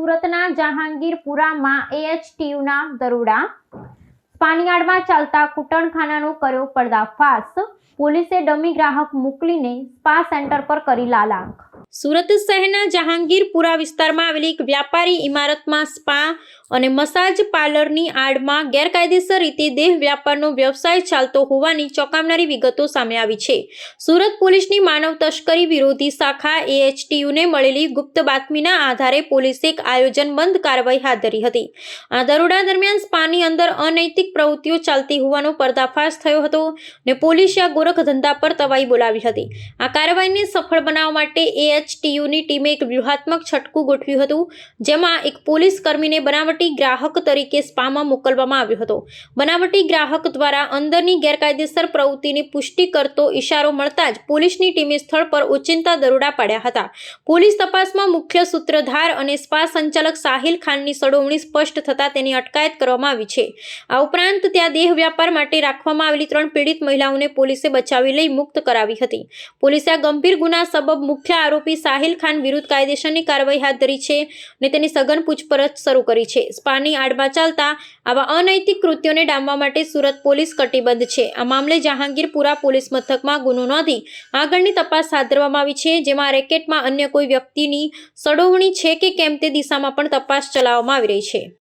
સુરતના જહાંગીરપુરામાં એએચટીયુના દરોડા પાનયાર્ડમાં ચાલતા કૂટણખાનાનો કર્યો પર્દાફાશ. પોલીસે ડમી ગ્રાહક મોકલીને સ્પા સેન્ટર પર કરી લાલાંક. સુરત શહેરના જહાંગીરપુરા વિસ્તારમાં આવેલી એક વ્યાપારી ઇમારતમાં સ્પા અને મસાજ પાર્લરની આડમાં ગેરકાયદેસર રીતે દેહ વ્યાપારનો વ્યવસાય ચાલતો હોવાની ચોંકાવનારી વિગતો સામે આવી છે. સુરત પોલીસની માનવ તસ્કરી વિરોધી શાખા એએચટીયુને મળેલી ગુપ્ત બાતમીના આધારે પોલીસે એક આયોજનબંધ કાર્યવાહી હાથ ધરી હતી. આ દરોડા દરમિયાન સ્પાની અંદર અનૈતિક પ્રવૃત્તિઓ ચાલતી હોવાનો પર્દાફાશ થયો હતો ને પોલીસે આ ગોરખ ધંધા પર તવાઈ બોલાવી હતી. આ કાર્યવાહીને સફળ બનાવવા માટે એએચટીયુની ટીમે એક વ્યૂહાત્મક છટકું ગોઠવ્યું હતું, જેમાં એક પોલીસ કર્મીને બનાવટી ગ્રાહક તરીકે સ્પામાં મોકલવામાં આવ્યો હતો. બનાવટી ગ્રાહક દ્વારા અંદરની ગેરકાયદેસર પ્રવૃત્તિની પુષ્ટિ કરતો ઇશારો મળતા જ પોલીસની ટીમે સ્થળ પર ઓચિંતા દરોડા પાડ્યા હતા. પોલીસ તપાસમાં મુખ્ય સૂત્રધાર અને સ્પા સંચાલક સાહિલ ખાનની સડોવણી સ્પષ્ટ થતાં તેની અટકાયત કરવામાં આવી છે. આ ઉપરાંત ત્યાં દેહ વ્યાપાર માટે રાખવામાં આવેલી ત્રણ પીડિત મહિલાઓને પોલીસે બચાવી લઈ મુક્ત કરાવી હતી. પોલીસે આ ગંભીર ગુના સબબ મુખ્ય આરોપી સાહિલ ખાન વિરુદ્ધ કાયદેસરની કાર્યવાહી હાથ ધરી છે અને તેની સઘન પૂછપરછ શરૂ કરી છે. સ્પાની આડમાં ચાલતા આવા અનૈતિક કૃત્યોને ડામવા માટે સુરત પોલીસ કટિબદ્ધ છે. આ મામલે જહાંગીરપુરા પોલીસ મથકમાં ગુનો નોંધી આગળની તપાસ હાથ ધરવામાં આવી છે, જેમાં રેકેટમાં અન્ય કોઈ વ્યક્તિની સડોવણી છે કે કેમ તે દિશામાં પણ તપાસ ચલાવવામાં આવી રહી છે.